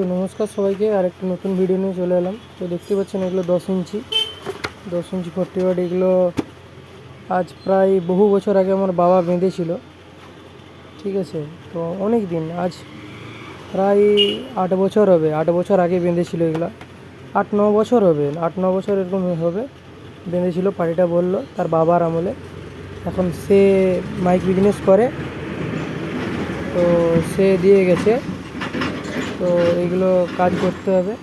তো নমস্কার সবাইকে আর একটা নতুন ভিডিও নিয়ে চলে এলাম। তো দেখতে পাচ্ছেন এগুলো দশ ইঞ্চি। দশ ইঞ্চি ফোর্টি ওয়াট এগুলো আজ প্রায় বহু বছর আগে আমার বাবা বেঁধেছিল। ঠিক আছে? তো অনেক দিন, আজ প্রায় আট বছর হবে, আট বছর আগে বেঁধেছিল এগুলো। আট ন বছর হবে, আট ন বছর এরকম হবে। বেঁধেছিল পার্টিটা বলল, তার বাবার আমলে। এখন সে মাইক বিজনেস করে। তো সে দিয়ে গেছে। তো এগুলো কাজ করতে হবে।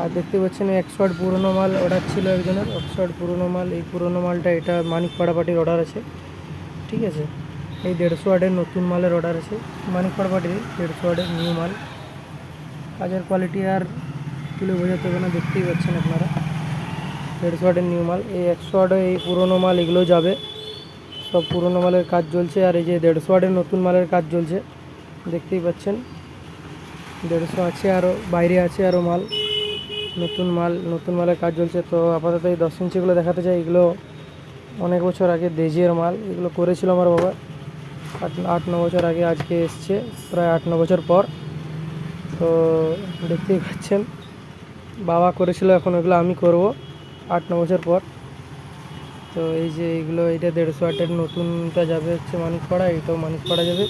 আর দেখতে পাচ্ছেন একশো আট পুরোনো মাল অর্ডার ছিল একজনের। একশো আট পুরোনো মাল, এই পুরোনো মালটা এটা মানিক পাটির অর্ডার আছে। ঠিক আছে? এই দেড়শো ওয়ার্ডের নতুন মালের অর্ডার আছে। মানিক পাটির দেড়শো ওয়ার্ডের নিউ মাল। কাজের কোয়ালিটি আর তুলে বোঝাতে হবে না, দেখতেই পাচ্ছেন আপনারা। দেড়শো আটের নিউ মাল। এই একশো আটে এই পুরোনো মাল এগুলো যাবে। সব পুরোনো মালের কাজ চলছে। আর এই যে দেড়শো আটের নতুন মালের কাজ চলছে, দেখতেই পাচ্ছেন। দেড়শো আছে আরও, বাইরে আছে আরও মাল, নতুন মাল, নতুন মালের কাজ চলছে। তো আপাতত এই দশ ইঞ্চিগুলো দেখাতে চাই, এগুলো অনেক বছর আগে দেজিয়ার মাল, এগুলো করেছিল আমার বাবা। আট আট, ন বছর আগে আজকে এসছে, প্রায় আট, ন বছর পর। তো দেখতেই পাচ্ছেন, বাবা করেছিল এখন এগুলো আমি করব, আট, ন বছর পর। তো এই যে এইগুলো এটা দেড়শো আটের নতুনটা যাবে হচ্ছে মানিকপাড়া এটাও মানিকপাড়া যাবে।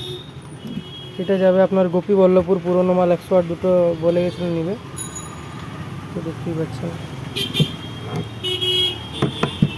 এটা যাবে আপনার গোপী বল্লভপুর পুরনো মাল একশো আট দুটো বলে গেছিল নিবে। তো দেখতেই পাচ্ছেন।